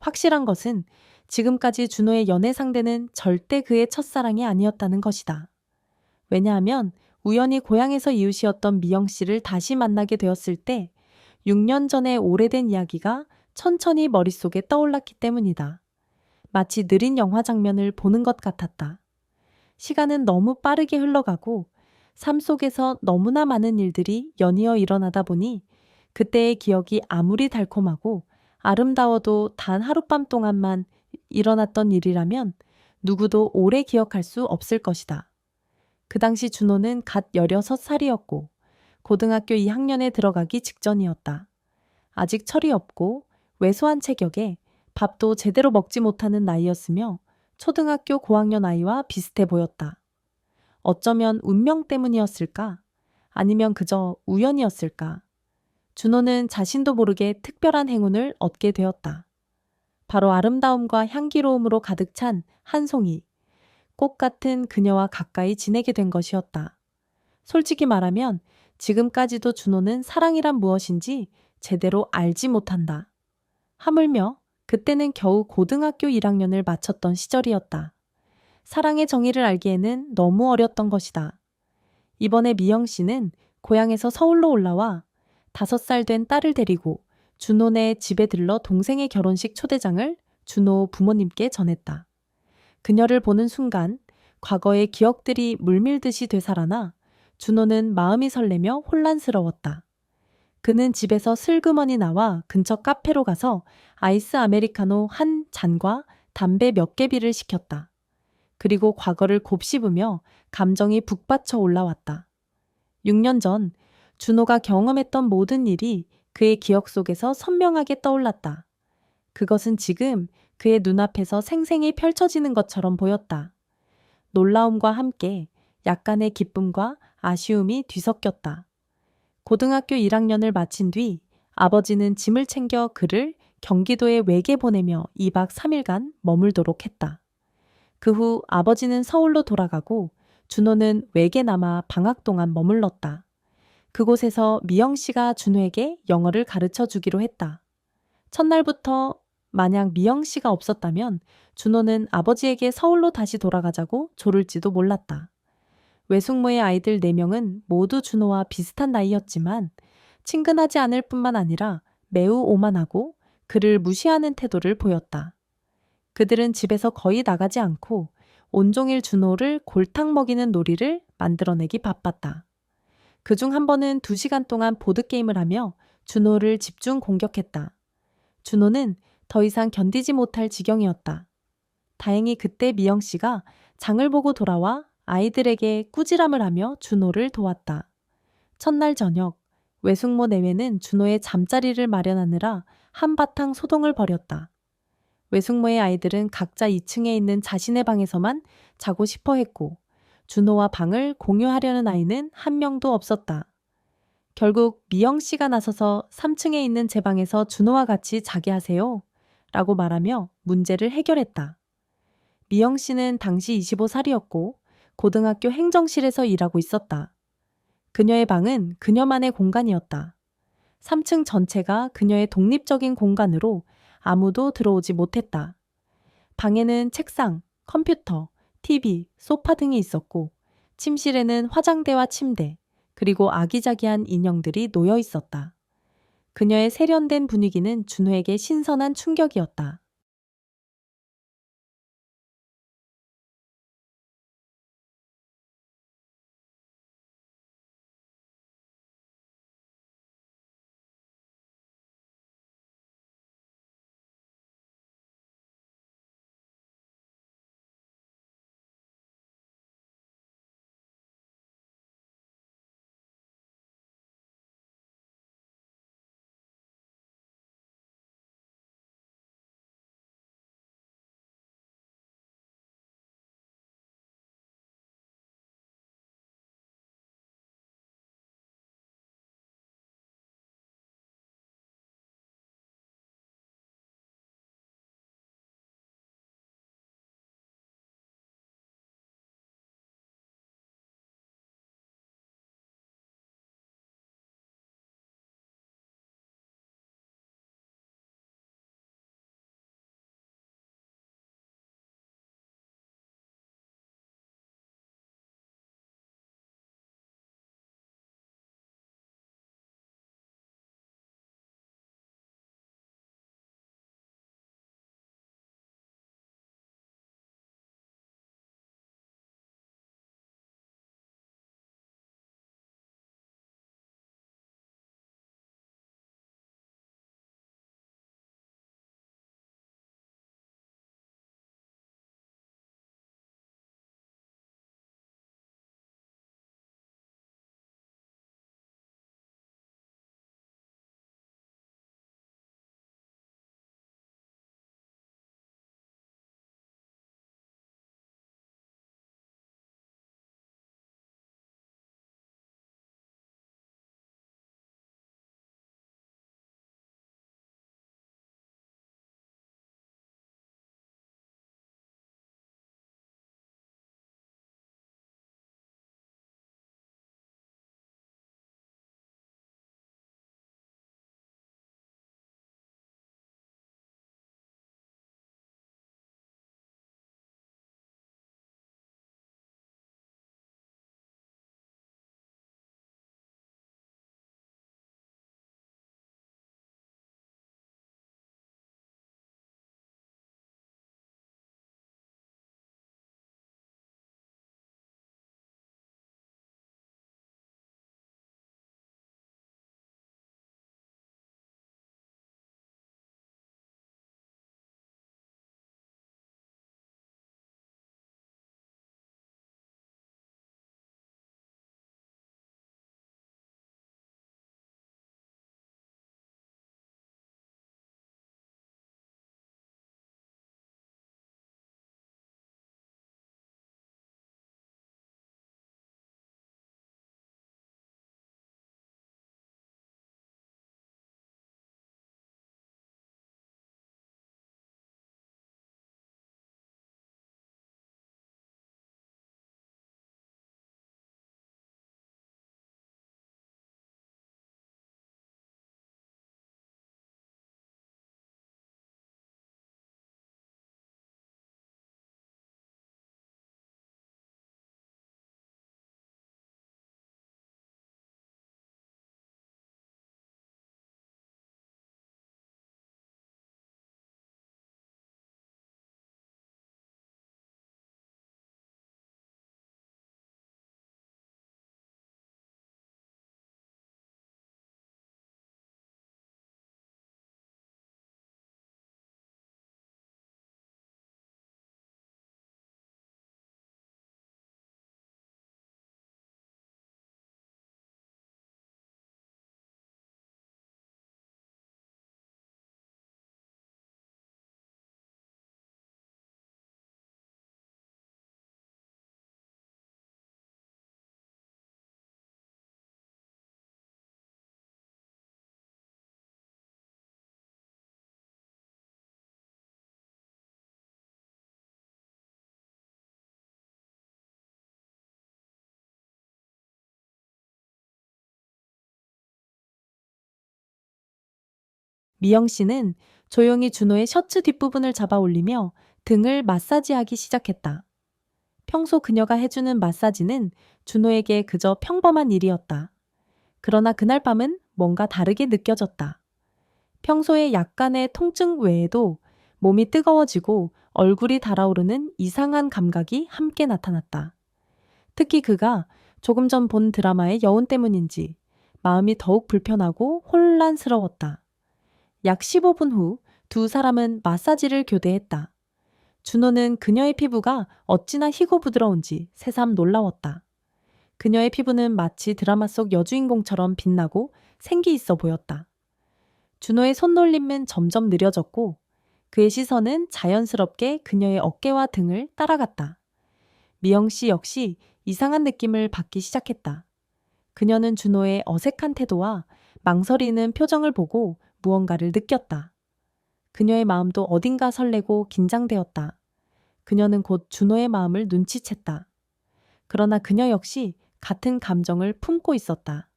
확실한 것은 지금까지 준호의 연애 상대는 절대 그의 첫사랑이 아니었다는 것이다. 왜냐하면 우연히 고향에서 이웃이었던 미영 씨를 다시 만나게 되었을 때 6년 전의 오래된 이야기가 천천히 머릿속에 떠올랐기 때문이다. 마치 느린 영화 장면을 보는 것 같았다. 시간은 너무 빠르게 흘러가고 삶 속에서 너무나 많은 일들이 연이어 일어나다 보니 그때의 기억이 아무리 달콤하고 아름다워도 단 하룻밤 동안만 일어났던 일이라면 누구도 오래 기억할 수 없을 것이다. 그 당시 준호는 갓 16살이었고 고등학교 2학년에 들어가기 직전이었다. 아직 철이 없고 왜소한 체격에 밥도 제대로 먹지 못하는 나이였으며 초등학교 고학년 아이와 비슷해 보였다. 어쩌면 운명 때문이었을까? 아니면 그저 우연이었을까? 준호는 자신도 모르게 특별한 행운을 얻게 되었다. 바로 아름다움과 향기로움으로 가득 찬 한 송이, 꽃 같은 그녀와 가까이 지내게 된 것이었다. 솔직히 말하면 지금까지도 준호는 사랑이란 무엇인지 제대로 알지 못한다. 하물며 그때는 겨우 고등학교 1학년을 마쳤던 시절이었다. 사랑의 정의를 알기에는 너무 어렸던 것이다. 이번에 미영 씨는 고향에서 서울로 올라와 다섯 살 된 딸을 데리고 준호네 집에 들러 동생의 결혼식 초대장을 준호 부모님께 전했다. 그녀를 보는 순간 과거의 기억들이 물밀듯이 되살아나 준호는 마음이 설레며 혼란스러웠다. 그는 집에서 슬그머니 나와 근처 카페로 가서 아이스 아메리카노 한 잔과 담배 몇 개비를 시켰다. 그리고 과거를 곱씹으며 감정이 북받쳐 올라왔다. 6년 전 준호가 경험했던 모든 일이 그의 기억 속에서 선명하게 떠올랐다. 그것은 지금 그의 눈앞에서 생생히 펼쳐지는 것처럼 보였다. 놀라움과 함께 약간의 기쁨과 아쉬움이 뒤섞였다. 고등학교 1학년을 마친 뒤 아버지는 짐을 챙겨 그를 경기도에 외게 보내며 2박 3일간 머물도록 했다. 그 후 아버지는 서울로 돌아가고 준호는 외게 남아 방학 동안 머물렀다. 그곳에서 미영 씨가 준호에게 영어를 가르쳐 주기로 했다. 첫날부터 만약 미영 씨가 없었다면 준호는 아버지에게 서울로 다시 돌아가자고 조를지도 몰랐다. 외숙모의 아이들 4명은 모두 준호와 비슷한 나이였지만 친근하지 않을 뿐만 아니라 매우 오만하고 그를 무시하는 태도를 보였다. 그들은 집에서 거의 나가지 않고 온종일 준호를 골탕 먹이는 놀이를 만들어내기 바빴다. 그중 한 번은 2시간 동안 보드게임을 하며 준호를 집중 공격했다. 준호는 더 이상 견디지 못할 지경이었다. 다행히 그때 미영 씨가 장을 보고 돌아와 아이들에게 꾸지람을 하며 준호를 도왔다. 첫날 저녁, 외숙모 내외는 준호의 잠자리를 마련하느라 한바탕 소동을 벌였다. 외숙모의 아이들은 각자 2층에 있는 자신의 방에서만 자고 싶어 했고, 준호와 방을 공유하려는 아이는 한 명도 없었다. 결국 미영 씨가 나서서 3층에 있는 제 방에서 준호와 같이 자게 하세요. 라고 말하며 문제를 해결했다. 미영 씨는 당시 25살이었고 고등학교 행정실에서 일하고 있었다. 그녀의 방은 그녀만의 공간이었다. 3층 전체가 그녀의 독립적인 공간으로 아무도 들어오지 못했다. 방에는 책상, 컴퓨터, TV, 소파 등이 있었고 침실에는 화장대와 침대, 그리고 아기자기한 인형들이 놓여 있었다. 그녀의 세련된 분위기는 준호에게 신선한 충격이었다. 미영 씨는 조용히 준호의 셔츠 뒷부분을 잡아 올리며 등을 마사지하기 시작했다. 평소 그녀가 해주는 마사지는 준호에게 그저 평범한 일이었다. 그러나 그날 밤은 뭔가 다르게 느껴졌다. 평소에 약간의 통증 외에도 몸이 뜨거워지고 얼굴이 달아오르는 이상한 감각이 함께 나타났다. 특히 그가 조금 전 본 드라마의 여운 때문인지 마음이 더욱 불편하고 혼란스러웠다. 약 15분 후 두 사람은 마사지를 교대했다. 준호는 그녀의 피부가 어찌나 희고 부드러운지 새삼 놀라웠다. 그녀의 피부는 마치 드라마 속 여주인공처럼 빛나고 생기 있어 보였다. 준호의 손놀림은 점점 느려졌고 그의 시선은 자연스럽게 그녀의 어깨와 등을 따라갔다. 미영 씨 역시 이상한 느낌을 받기 시작했다. 그녀는 준호의 어색한 태도와 망설이는 표정을 보고 무언가를 느꼈다. 그녀의 마음도 어딘가 설레고 긴장되었다. 그녀는 곧 준호의 마음을 눈치챘다. 그러나 그녀 역시 같은 감정을 품고 있었다.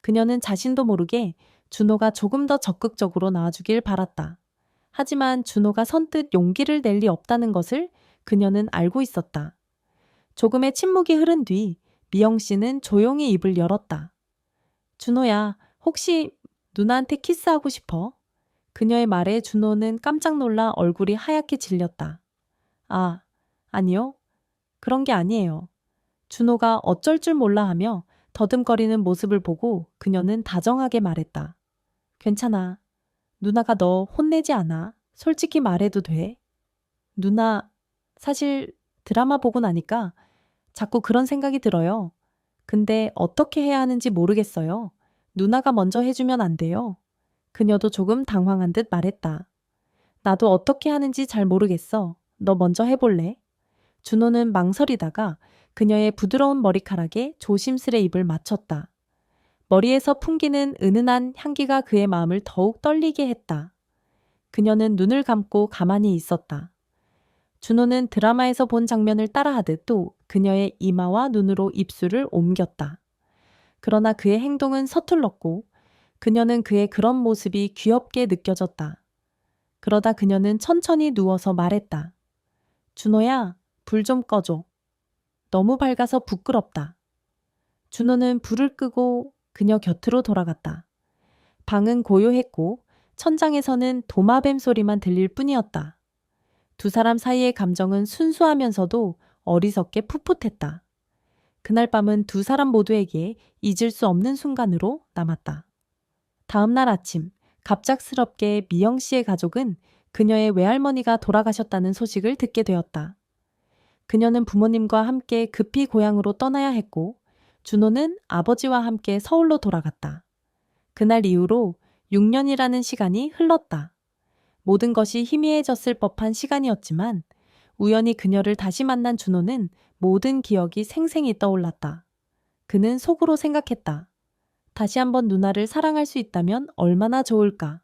그녀는 자신도 모르게 준호가 조금 더 적극적으로 나와주길 바랐다. 하지만 준호가 선뜻 용기를 낼 리 없다는 것을 그녀는 알고 있었다. 조금의 침묵이 흐른 뒤 미영 씨는 조용히 입을 열었다. 준호야, 혹시 누나한테 키스하고 싶어? 그녀의 말에 준호는 깜짝 놀라 얼굴이 하얗게 질렸다. 아, 아니요. 그런 게 아니에요. 준호가 어쩔 줄 몰라 하며 더듬거리는 모습을 보고 그녀는 다정하게 말했다. 괜찮아. 누나가 너 혼내지 않아. 솔직히 말해도 돼. 누나, 사실 드라마 보고 나니까 자꾸 그런 생각이 들어요. 근데 어떻게 해야 하는지 모르겠어요. 누나가 먼저 해주면 안 돼요. 그녀도 조금 당황한 듯 말했다. 나도 어떻게 하는지 잘 모르겠어. 너 먼저 해볼래? 준호는 망설이다가 그녀의 부드러운 머리카락에 조심스레 입을 맞췄다. 머리에서 풍기는 은은한 향기가 그의 마음을 더욱 떨리게 했다. 그녀는 눈을 감고 가만히 있었다. 준호는 드라마에서 본 장면을 따라하듯 또 그녀의 이마와 눈으로 입술을 옮겼다. 그러나 그의 행동은 서툴렀고 그녀는 그의 그런 모습이 귀엽게 느껴졌다. 그러다 그녀는 천천히 누워서 말했다. 준호야, 불 좀 꺼줘. 너무 밝아서 부끄럽다. 준호는 불을 끄고 그녀 곁으로 돌아갔다. 방은 고요했고 천장에서는 도마뱀 소리만 들릴 뿐이었다. 두 사람 사이의 감정은 순수하면서도 어리석게 풋풋했다. 그날 밤은 두 사람 모두에게 잊을 수 없는 순간으로 남았다. 다음 날 아침, 갑작스럽게 미영 씨의 가족은 그녀의 외할머니가 돌아가셨다는 소식을 듣게 되었다. 그녀는 부모님과 함께 급히 고향으로 떠나야 했고, 준호는 아버지와 함께 서울로 돌아갔다. 그날 이후로 6년이라는 시간이 흘렀다. 모든 것이 희미해졌을 법한 시간이었지만 우연히 그녀를 다시 만난 준호는 모든 기억이 생생히 떠올랐다. 그는 속으로 생각했다. 다시 한번 누나를 사랑할 수 있다면 얼마나 좋을까.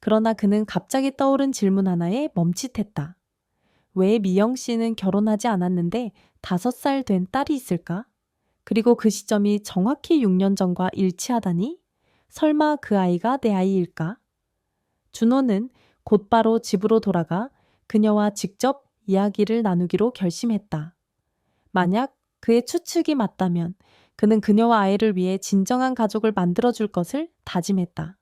그러나 그는 갑자기 떠오른 질문 하나에 멈칫했다. 왜 미영 씨는 결혼하지 않았는데 다섯 살 된 딸이 있을까? 그리고 그 시점이 정확히 6년 전과 일치하다니? 설마 그 아이가 내 아이일까? 준호는 곧바로 집으로 돌아가 그녀와 직접 이야기를 나누기로 결심했다. 만약 그의 추측이 맞다면 그는 그녀와 아이를 위해 진정한 가족을 만들어줄 것을 다짐했다.